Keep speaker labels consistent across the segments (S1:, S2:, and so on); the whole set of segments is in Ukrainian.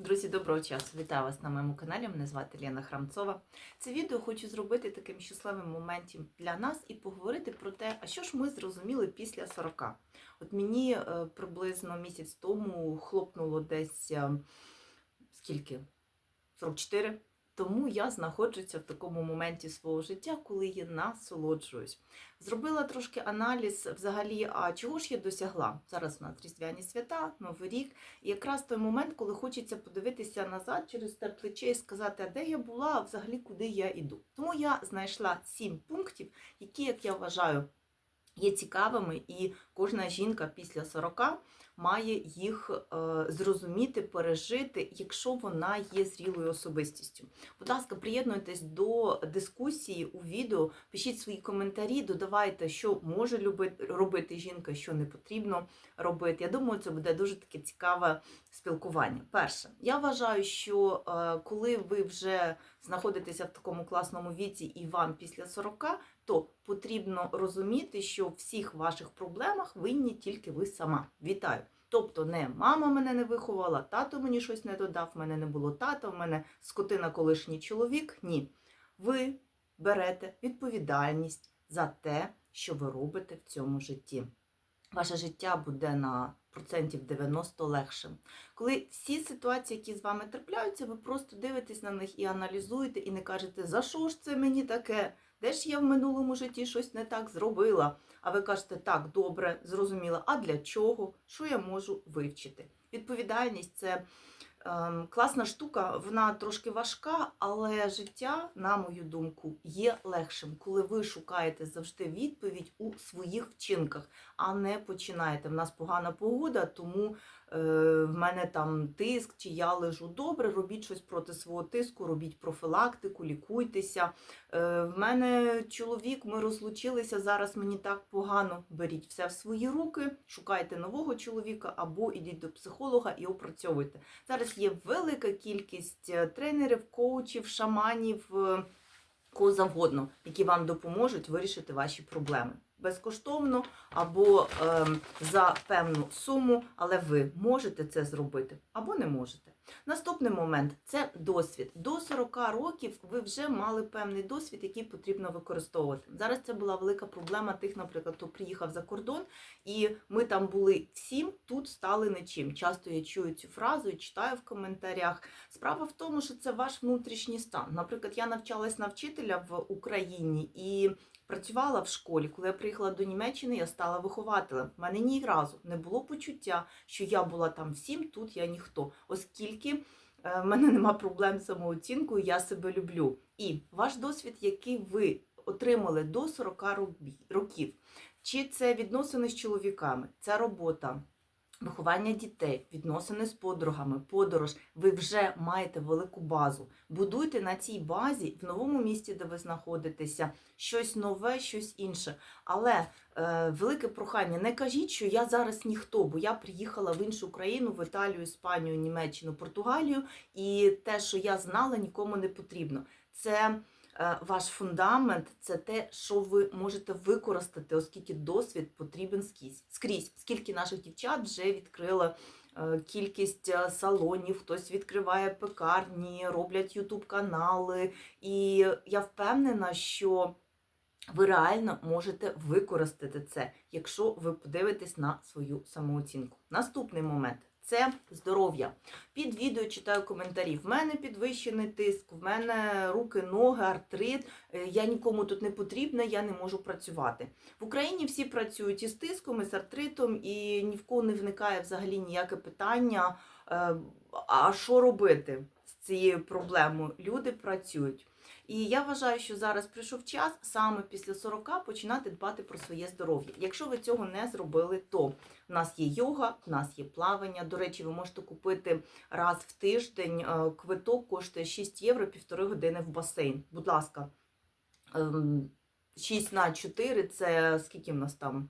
S1: Друзі, доброго часу! Вітаю вас на моєму каналі. Мене звати Лена Храмцова. Це відео хочу зробити таким щасливим моментом для нас і поговорити про те, а що ж ми зрозуміли після 40. От мені е, приблизно місяць тому хлопнуло десь е, скільки? 44. Тому я знаходжуся в такому моменті свого життя, коли я насолоджуюсь. Зробила трошки аналіз взагалі, а чого ж я досягла? Зараз у нас різдвяні свята, Новий рік. І якраз той момент, коли хочеться подивитися назад через те плече і сказати, а де я була, а взагалі куди я йду. Тому я знайшла сім пунктів, які, як я вважаю, є цікавими, і кожна жінка після 40 має їх е, зрозуміти, пережити, якщо вона є зрілою особистістю. Будь ласка, приєднуйтесь до дискусії у відео, пишіть свої коментарі, додавайте, що може любити, робити жінка, що не потрібно робити. Я думаю, це буде дуже таке цікаве спілкування. Перше, я вважаю, що е, коли ви вже знаходитеся в такому класному віці і вам після 40, то потрібно розуміти, що в всіх ваших проблемах винні тільки ви сама. Вітаю! Тобто не мама мене не виховала, тато мені щось не додав, в мене не було тата, в мене скотина колишній чоловік. Ні. Ви берете відповідальність за те, що ви робите в цьому житті. Ваше життя буде на процентів 90 легшим. Коли всі ситуації, які з вами трапляються, ви просто дивитесь на них і аналізуєте, і не кажете, за що ж це мені таке? Де ж я в минулому житті щось не так зробила? А ви кажете, так, добре, зрозуміла, а для чого? Що я можу вивчити? Відповідальність це класна штука, вона трошки важка, але життя, на мою думку, є легшим, коли ви шукаєте завжди відповідь у своїх вчинках, а не починаєте. В нас погана погода, тому в мене там тиск, чи я лежу добре, робіть щось проти свого тиску, робіть профілактику, лікуйтеся. Е, в мене чоловік, ми розлучилися, зараз мені так погано. Беріть все в свої руки, шукайте нового чоловіка або ідіть до психолога і опрацьовуйте. Зараз є велика кількість е, тренерів, коучів, шаманів, е, кого завгодно, які вам допоможуть вирішити ваші проблеми. Безкоштовно або е, за певну суму, але ви можете це зробити або не можете. Наступний момент це досвід. До 40 років ви вже мали певний досвід, який потрібно використовувати. Зараз це була велика проблема тих, наприклад, хто приїхав за кордон, і ми там були всім, тут стали нічим. Часто я чую цю фразу і читаю в коментарях. Справа в тому, що це ваш внутрішній стан. Наприклад, я навчалась на вчителя в Україні і працювала в школі. Коли я приїхала до Німеччини, я стала вихователем. У мене ні разу не було почуття, що я була там всім, тут я ніхто, оскільки е, в мене нема проблем з самооцінкою, я себе люблю. І ваш досвід, який ви отримали до 40 років, чи це відносини з чоловіками, це робота. Виховання дітей, відносини з подругами, подорож. Ви вже маєте велику базу. Будуйте на цій базі в новому місті, де ви знаходитеся, щось нове, щось інше. Але е, велике прохання, не кажіть, що я зараз ніхто, бо я приїхала в іншу країну, в Італію, Іспанію, Німеччину, Португалію, і те, що я знала, нікому не потрібно. Це ваш фундамент, це те, що ви можете використати, оскільки досвід потрібен скрізь. скрізь. Скільки наших дівчат вже відкрили е, кількість е, салонів, хтось відкриває пекарні, роблять ютуб-канали. І я впевнена, що ви реально можете використати це, якщо ви подивитесь на свою самооцінку. Наступний момент. Це здоров'я. Під відео читаю коментарі. В мене підвищений тиск, в мене руки, ноги, артрит. е, Я нікому тут не потрібна, я не можу працювати. В Україні всі працюють із тиском, із артритом, і ні в кого не виникає взагалі ніяке питання. е, А що робити з цією проблемою? Люди працюють. І я вважаю, що зараз прийшов час саме після 40 починати дбати про своє здоров'я. Якщо ви цього не зробили, то в нас є йога, в нас є плавання. До речі, ви можете купити раз в тиждень е, квиток коштує 6 євро півтори години в басейн. Будь ласка, ем, 6 на 4 це скільки в нас там?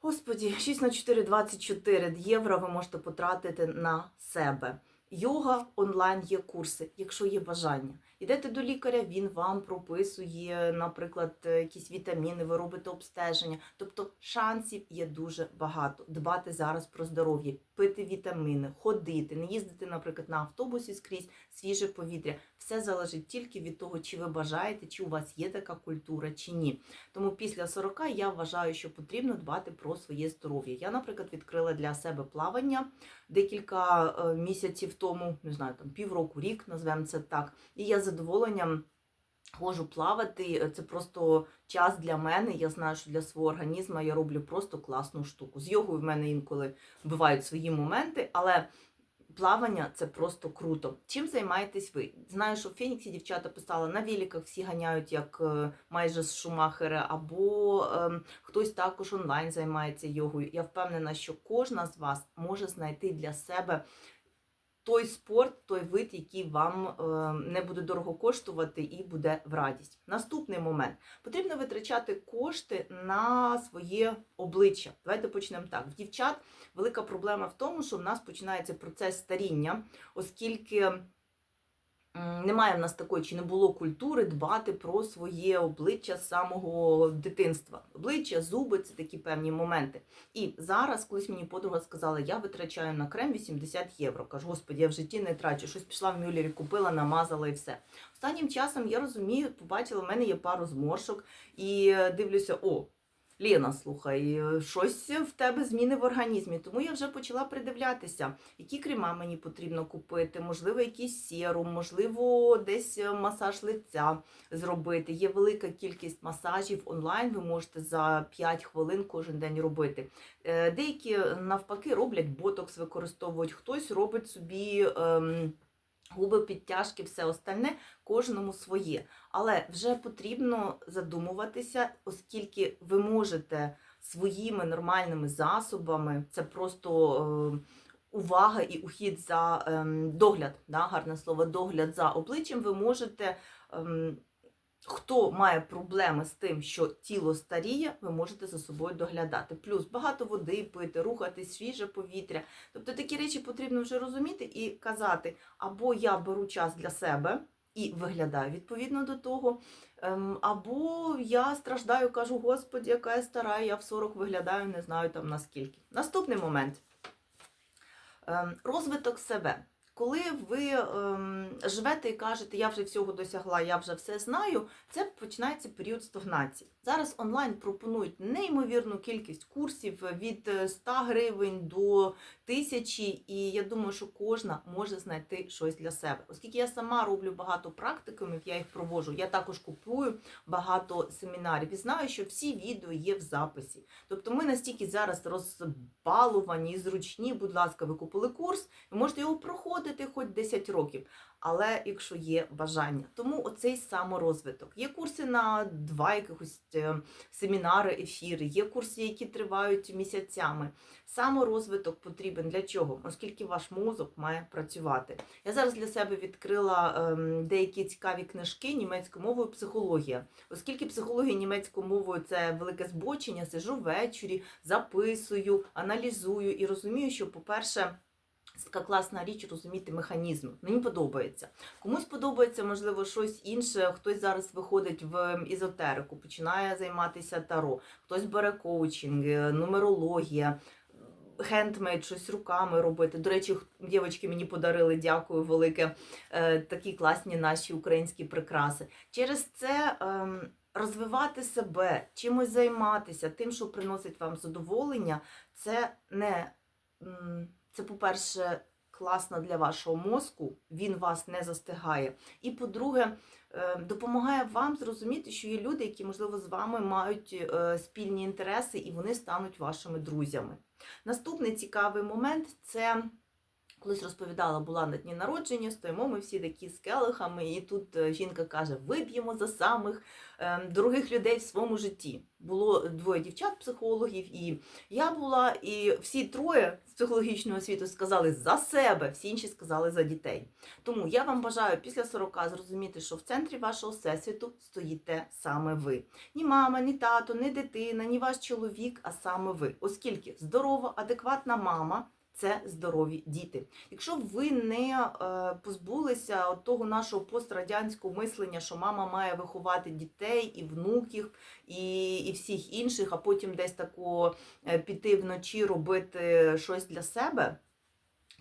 S1: Господі, 6 на 4 – 24 євро ви можете потратити на себе. Йога онлайн є курси, якщо є бажання. Йдете до лікаря, він вам прописує, наприклад, е, якісь вітаміни, ви робите обстеження. Тобто шансів є дуже багато. Дбати зараз про здоров'я, пити вітаміни, ходити, не їздити, наприклад, на автобусі скрізь свіже повітря. Все залежить тільки від того, чи ви бажаєте, чи у вас є така культура, чи ні. Тому після 40 я вважаю, що потрібно дбати про своє здоров'я. Я, наприклад, відкрила для себе плавання декілька е, місяців тому, не знаю, там півроку, рік, назвемо це так. І я з задоволенням ходжу плавати. Це просто час для мене. Я знаю, що для свого організму я роблю просто класну штуку. З йогою в мене інколи бувають свої моменти, але. Плавання це просто круто. Чим займаєтесь ви? Знаю, що в Феніксі дівчата писали на великах, всі ганяють як е, майже з Шумахера, або е, хтось також онлайн займається йогою. Я впевнена, що кожна з вас може знайти для себе той спорт, той вид, який вам е, не буде дорого коштувати і буде в радість. Наступний момент потрібно витрачати кошти на своє обличчя. Давайте почнемо так. В дівчат велика проблема в тому, що в нас починається процес старіння, оскільки. Немає в нас такої, чи не було культури дбати про своє обличчя з самого дитинства. Обличчя, зуби це такі певні моменти. І зараз, колись мені подруга сказала, я витрачаю на крем 80 євро. Кажу, господі, я в житті не трачу. Щось пішла в Мюллері, купила, намазала і все. Останнім часом я розумію, побачила, в мене є пару зморшок, і е, дивлюся, о. Лена, слухай, е, щось в тебе зміни в організмі. Тому я вже почала придивлятися, які крема мені потрібно купити, можливо, якийсь серум, можливо, десь е, масаж лиця зробити. Є велика кількість масажів онлайн. Ви можете за 5 хвилин кожен день робити. Е, Деякі навпаки роблять ботокс, використовують, хтось робить собі. Ем, Губи підтяжки, все остальне, кожному своє. Але вже потрібно задумуватися, оскільки ви можете своїми нормальними засобами, це просто е, увага і ухід за ем, догляд, да, гарне слово, догляд за обличчям, ви можете. Хто має проблеми з тим, що тіло старіє, ви можете за собою доглядати. Плюс багато води пити, рухатись, свіже повітря. Тобто такі речі потрібно вже розуміти і казати, або я беру час для себе і виглядаю відповідно до того, ем, або я страждаю, кажу, господі, яка я стара, я в 40 виглядаю, не знаю там наскільки. Наступний момент. Ем, Розвиток себе. Коли ви ем, живете і кажете, я вже всього досягла, я вже все знаю, це починається період стагнації. Зараз онлайн пропонують неймовірну кількість курсів від е, 100 гривень до тисячі, і я думаю, що кожна може знайти щось для себе. Оскільки я сама роблю багато практикумів, я їх проводжу. Я також купую багато семінарів і знаю, що всі відео є в записі. Тобто ми настільки зараз розбалувані і зручні, будь ласка, ви купили курс, ви можете його проходити хоч 10 років. Але якщо є бажання, тому оцей саморозвиток. Є курси на два якихось е, семінари, ефіри, є курси, які тривають місяцями. Саморозвиток потрібен для чого? Оскільки ваш мозок має працювати. Я зараз для себе відкрила ем, деякі цікаві книжки німецькою мовою психологія. Оскільки психологія німецькою мовою це велике збочення, сижу ввечері, записую, аналізую і розумію, що, по-перше, це така класна річ розуміти механізм. Мені подобається. Комусь подобається, можливо, щось інше. Хтось зараз виходить в ізотерику, починає займатися таро, хтось бере коучинг, нумерологія. Хендмейд, щось руками робити. До речі, дівчатки мені подарили, дякую велике, е, такі класні наші українські прикраси. Через це ем, розвивати себе, чимось займатися, тим, що приносить вам задоволення, це не це, по-перше, класно для вашого мозку, він вас не застигає. І по-друге, е, допомагає вам зрозуміти, що є люди, які, можливо, з вами мають е, спільні інтереси, і вони стануть вашими друзями. Наступний цікавий момент це. Колись розповідала, була на дні народження, стоїмо ми всі такі з келихами, і тут е, жінка каже: вип'ємо за самих е, дорогих людей в своєму житті. Було двоє дівчат-психологів, і я була, і всі троє з психологічного світу сказали за себе, всі інші сказали за дітей. Тому я вам бажаю після 40 зрозуміти, що в центрі вашого всесвіту стоїте саме ви. Ні мама, ні тато, ні дитина, ні ваш чоловік, а саме ви. Оскільки здорова, адекватна мама це здорові діти. Якщо ви не е, позбулися от того нашого пострадянського мислення, що мама має виховати дітей і внуків, і, і всіх інших, а потім десь тако е, піти вночі робити щось для себе,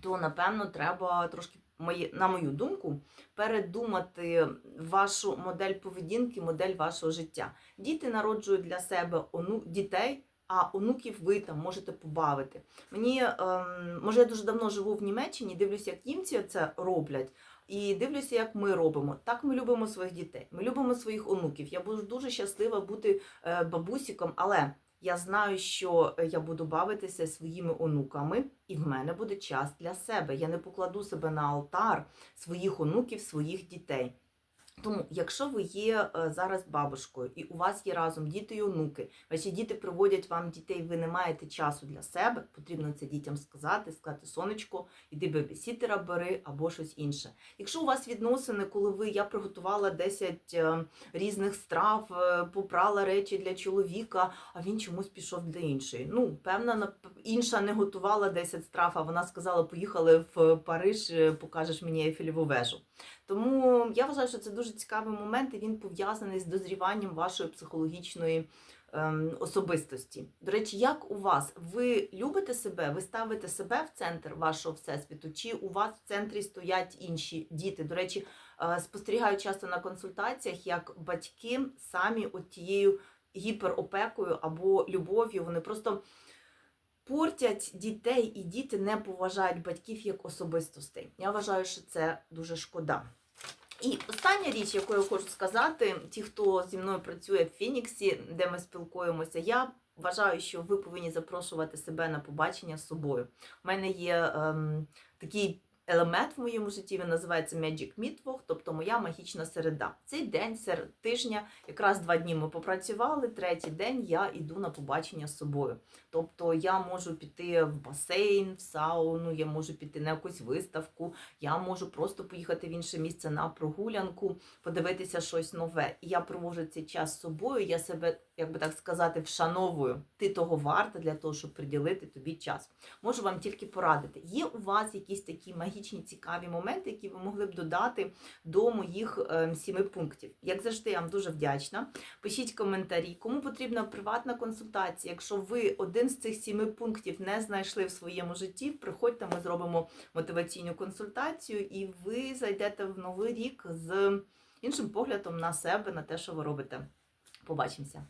S1: то напевно треба трошки, на мою думку, передумати вашу модель поведінки, модель вашого життя. Діти народжують для себе дітей. А онуків ви там можете побавити. Мені ем, може я дуже давно живу в Німеччині, дивлюся, як німці це роблять, і дивлюся, як ми робимо. Так ми любимо своїх дітей. Ми любимо своїх онуків. Я буду дуже щаслива бути е, бабусіком, але я знаю, що я буду бавитися своїми онуками, і в мене буде час для себе. Я не покладу себе на алтар своїх онуків, своїх дітей. Тому, якщо ви є е, зараз бабушкою і у вас є разом діти і онуки, ваші діти приводять вам дітей, ви не маєте часу для себе, потрібно це дітям сказати, сказати сонечко, іди бебісітера бери або щось інше. Якщо у вас відносини, коли ви я приготувала 10 е, різних страв, е, попрала речі для чоловіка, а він чомусь пішов для іншої. Ну, певна, інша не готувала 10 страв, а вона сказала, поїхали в Париж, покажеш мені Ейфелеву вежу. Тому я вважаю, що це дуже цікавий момент, і він пов'язаний з дозріванням вашої психологічної ем, особистості. До речі, як у вас? Ви любите себе? Ви ставите себе в центр вашого всесвіту? Чи у вас в центрі стоять інші діти? До речі, е, спостерігаю часто на консультаціях, як батьки самі от тією гіперопекою або любов'ю, вони просто портять дітей, і діти не поважають батьків як особистостей. Я вважаю, що це дуже шкода. І остання річ, яку я хочу сказати, ті, хто зі мною працює в Фініксі, де ми спілкуємося, я вважаю, що ви повинні запрошувати себе на побачення з собою. У мене є ем, такий елемент в моєму житті, він називається Magic Midwoch, тобто моя магічна середа. Цей день серед тижня, якраз два дні ми попрацювали, третій день я йду на побачення з собою. Тобто я можу піти в басейн, в сауну, я можу піти на якусь виставку, я можу просто поїхати в інше місце на прогулянку, подивитися щось нове. І я проводжу цей час з собою, я себе, як би так сказати, вшановую. Ти того варта для того, щоб приділити тобі час. Можу вам тільки порадити. Є у вас якісь такі магічні цікаві моменти, які ви могли б додати до моїх ем, сіми пунктів. Як завжди, я вам дуже вдячна. Пишіть коментарі, кому потрібна приватна консультація. Якщо ви один з цих сіми пунктів не знайшли в своєму житті, приходьте, ми зробимо мотиваційну консультацію, і ви зайдете в новий рік з іншим поглядом на себе, на те, що ви робите. Побачимося!